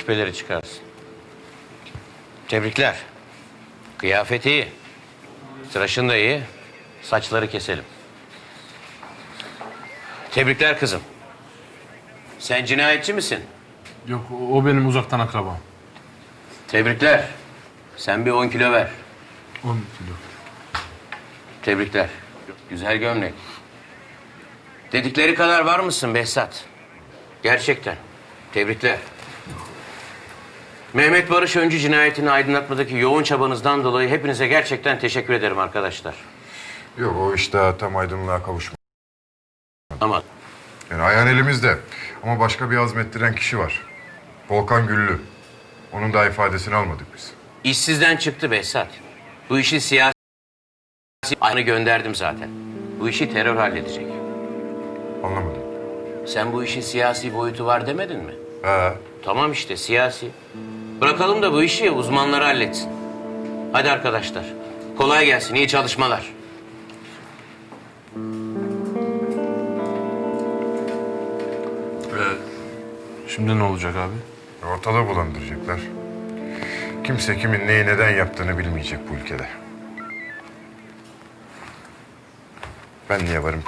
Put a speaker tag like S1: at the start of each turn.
S1: küpeleri çıkarsın. Tebrikler. Kıyafeti iyi. Tıraşın da iyi. Saçları keselim. Tebrikler kızım. Sen cinayetçi misin?
S2: Yok o benim uzaktan akrabam.
S1: Tebrikler. Sen bir 10 kilo ver.
S2: 10 kilo.
S1: Tebrikler. Güzel gömlek. Dedikleri kadar var mısın Behzat? Gerçekten. Tebrikler. Mehmet Barış Öncü cinayetini aydınlatmadaki yoğun çabanızdan dolayı hepinize gerçekten teşekkür ederim arkadaşlar.
S3: Yok o iş daha tam aydınlığa kavuşmadı.
S1: Ama
S3: Yani ayağın elimizde. Ama başka bir azmettiren kişi var. Volkan Güllü. Onun da ifadesini almadık biz.
S1: işsizden çıktı Behzat. Bu işi siyasi aynı gönderdim zaten. Bu işi terör halledecek.
S3: Anlamadım.
S1: Sen bu işin siyasi boyutu var demedin mi?
S3: He.
S1: Tamam işte siyasi. Bırakalım da bu işi uzmanları halletsin. Hadi arkadaşlar. Kolay gelsin. iyi çalışmalar.
S2: Şimdi ne olacak abi?
S3: Ortalığı bulandıracaklar. Kimse kimin neyi neden yaptığını bilmeyecek bu ülkede. Ben niye varım